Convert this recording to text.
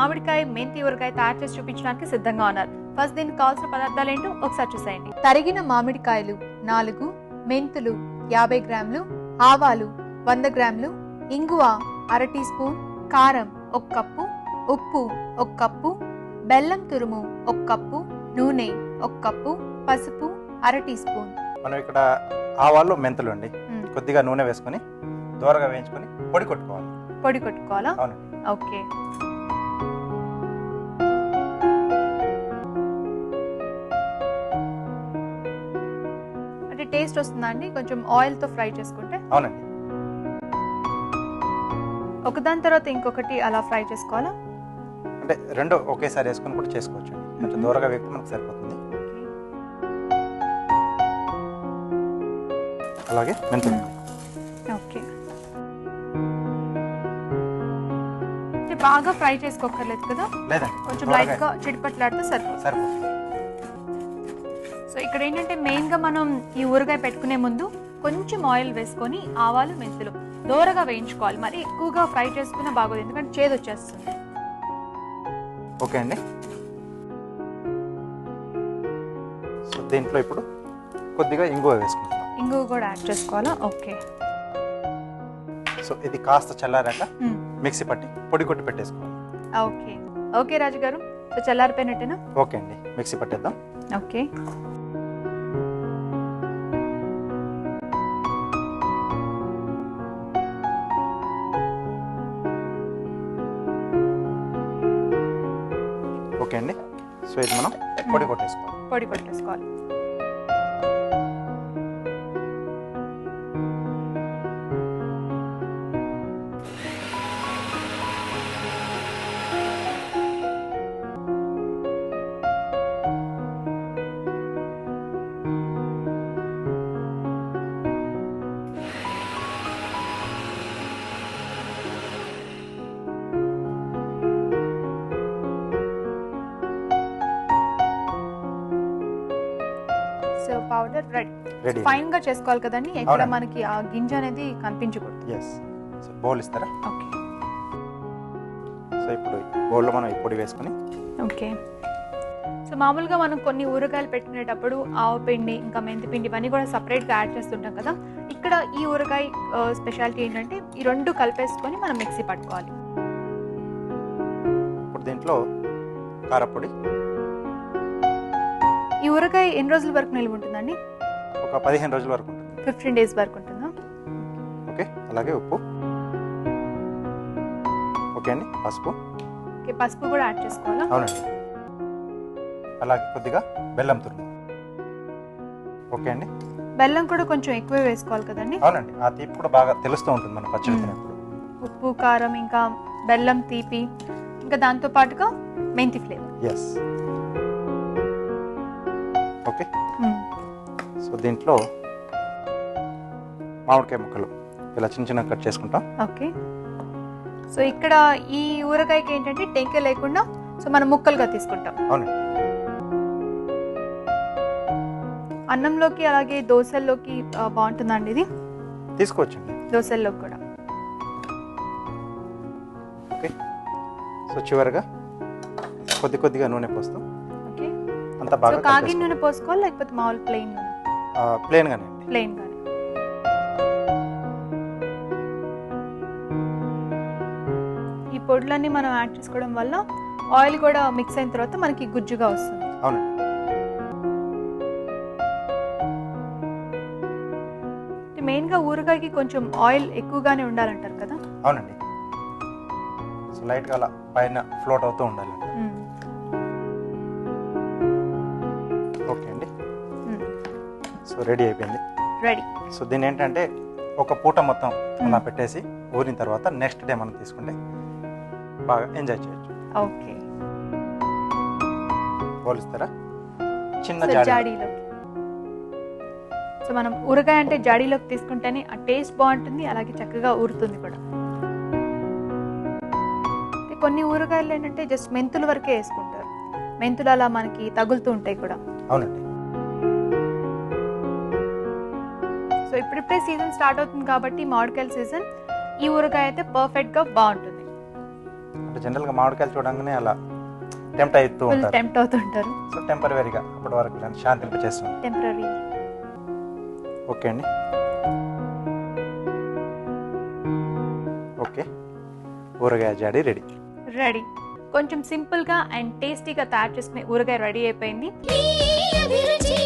మామిడికాయ మెంతి ఊరగాయ తయారు చేసి చూపించడానికి సిద్ధంగా ఉన్నారు. ఫస్ట్ దీనికి కావాల్సిన పదార్థాలు ఏంటో ఒకసారి చూసేయండి. తరిగిన మామిడికాయలు నాలుగు మెంతులు యాభై గ్రాములు ఆవాలు వంద గ్రాములు ఇంగువ అర టీ స్పూన్ కారం ఒక కప్పు ఉప్పు ఒక కప్పు బెల్లం తురుము ఒక కప్పు నూనె ఒక కప్పు పసుపు అర టీ స్పూన్. మనం ఇక్కడ ఆవాలు మెంతులు అండి. కొద్దిగా నూనె వేసుకొని దూరగా వేయించుకొని పొడి కొట్టుకోవాలి. పొడి కొట్టుకోవాలా? ఓకే. టేస్ట్ వస్తుందా అండి? కొంచెం ఆయిల్తో ఫ్రై చేసుకుంటే? అవునండి. ఒకదాని తర్వాత ఇంకొకటి అలా ఫ్రై చేసుకోవాలా? అంటే రెండు ఒకేసారి వేసుకొని కూడా చేసుకోవచ్చు కొంచెం. దూరగా వేస్తే మనకు సరిపోతుంది. అలాగే మెంతులు. ఓకే. బాగా ఫ్రై చేసుకోకర్లేదు కదా? కొంచెం లైట్గా చిడిపట్లాడితే సరిపోతుంది. సరిపోతుంది. ఇక్కడ ఏంటంటే మెయిన్గా మనం ఈ ఊరగాయ పెట్టుకునే ముందు కొంచెం ఆయిల్ వేసుకొని ఆవాలు మెంతులు దోరగా వేయించుకోవాలి. మరి ఎక్కువగా ఫ్రై చేసుకున్నా బాగోదు ఎందుకంటే చేదు వచ్చేస్తుంది. ఓకే అండి. సో దీంట్లో ఇప్పుడు కొద్దిగా ఇంగువ వేసుకుంటున్నాం. ఇంగువ కూడా యాడ్ చేసుకోవాలా? ఓకే. సో ఇది కాస్త చల్లారాక మిక్సీ పట్టి పొడి కొట్టి పెట్టేసుకోవాలి. Okay. Okay Raju garu so చల్లారిపోయినట్టేనా? Okay అండి. మిక్సీ పట్టేద్దాం. ఓకే. ఓకే అండి. సో ఇది మనం పొడి కొట్టేసుకోవాలి. పొడి కొట్టేసుకోవాలి. Powder ready. రెడీ ఫైన్గా చేసుకోవాలి కదండి. ఎక్కడ అవునండి. మనకి ఆ గింజ అనేది కనిపించకూడదు. ఎస్ సో బౌల్ ఇస్తారా? ఓకే. సో ఇప్పుడు బౌల్లో మనం వేసుకొని ఓకే. సో మామూలుగా మనం కొన్ని ఊరగాయలు పెట్టుకునేటప్పుడు ఆవు పిండి ఇంకా మెంతి పిండి ఇవన్నీ కూడా సపరేట్గా యాడ్ చేస్తుంటాం కదా. ఇక్కడ ఈ ఊరగాయ స్పెషాలిటీ ఏంటంటే ఈ రెండు కలిపేసుకొని మనం మిక్సీ పట్టుకోవాలి. ఇప్పుడు దీంట్లో కారపొడి ఈ ఊరగాయ ఎన్ని రోజుల వరకు నిల్వ ఉంటుందండి? ఒక పదిహేను రోజుల వరకు ఉంటుంది. ఫిఫ్టీన్ డేస్ వరకు ఉంటుందా? ఓకే అలాగే ఉప్పు. ఓకే అండి పసుపు. ఓకే పసుపు కూడా యాడ్ చేసుకోవాలా? అవునండి. అలాగే కొద్దిగా బెల్లం తురుము. ఓకే అండి. బెల్లం కూడా కొంచెం ఎక్కువే వేసుకోవాలి కదండి? అవునండి ఆ తీపి కూడా బాగా తెలుస్తూ ఉంటుంది మన పచ్చడి. తినేప్పుడు ఉప్పు కారం ఇంకా బెల్లం తీపి ఇంకా దాంతో పాటుగా మెంతి ఫ్లేవర్. Yes okay? సో దీంట్లో మామిడికాయ ముక్కలు ఇలా చిన్న చిన్న కట్ చేసుకుంటాం. ఓకే. సో ఇక్కడ ఈ ఊరగాయకి ఏంటంటే టెంక లేకుండా సో మనం ముక్కలుగా తీసుకుంటాం. అవునండి. అన్నంలోకి అలాగే దోశల్లోకి బాగుంటుందండి ఇది? తీసుకోవచ్చండి. దోశల్లోకి కూడా. ఓకే. సో చివరిగా కొద్ది కొద్దిగా నూనె పోస్తాం. అంత బాగా కాగి నూనె పోసుకోవాలి లేకపోతే మామూలు ప్లెయిన్ నూనె? ప్లేన్గానే అండి. ప్లెయిన్ గానే. ఈ పొడులన్నీ మనం యాడ్ చేసుకోవడం వల్ల ఆయిల్ కూడా మిక్స్ అయిన తర్వాత మనకి గుజ్జుగా వస్తుంది. అవునండి. మెయిన్గా ఊరగాయకి కొంచెం ఆయిల్ ఎక్కువగానే ఉండాలంటారు కదా? అవునండి. సో లైట్గా అలా పైన ఫ్లోట్ అవుతూ ఉండాలి ఓకే అండి. సో రెడీ అయిపోయింది. రెడీ. సో దీని ఏంటంటే ఒక పూట మొత్తం అలా పెట్టేసి ఊరిన తర్వాత నెక్స్ట్ డే మనం తీసుకుంటే బాగా ఎంజాయ్ చేయొచ్చు. ఓకే. పోలిస్తారా చిన్న సో జాడి. జాడీలోకి. సో మనం ఊరగాయ అంటే జాడీలోకి తీసుకుంటేనే ఆ టేస్ట్ బాగుంటుంది అలాగే చక్కగా ఊరుతుంది కూడా. కొన్ని ఊరగాయలు ఏంటంటే జస్ట్ మెంతుల వరకే వేసుకుంటారు. మెంతులు అలా మనకి తగులుతూ ఉంటాయి కూడా. అవునండి. సో ఇప్పుడిప్పుడే సీజన్ స్టార్ట్ అవుతుంది కాబట్టి మామిడికాయల సీజన్ ఈ ఊరగాయ అయితే పర్ఫెక్ట్గా బాగుంటుంది. అంటే జనరల్గా మామిడికాయలు చూడంగానే అలా టెంప్ట్ అవుతూ ఉంటారు. టెంప్ట్ అవుతుంటారు సో టెంపరీగా అప్పటి వరకు దాన్ని శాంతింపచేస్తుంది టెంపరీ. ఓకే అండి. ఓకే. ఊరగాయ జాడి రెడీ. రెడీ. కొంచెం సింపుల్గా అండ్ టేస్టీగా తయారు చేసుకునే ఊరగాయ రెడీ అయిపోయింది. ఈ అభిరుచి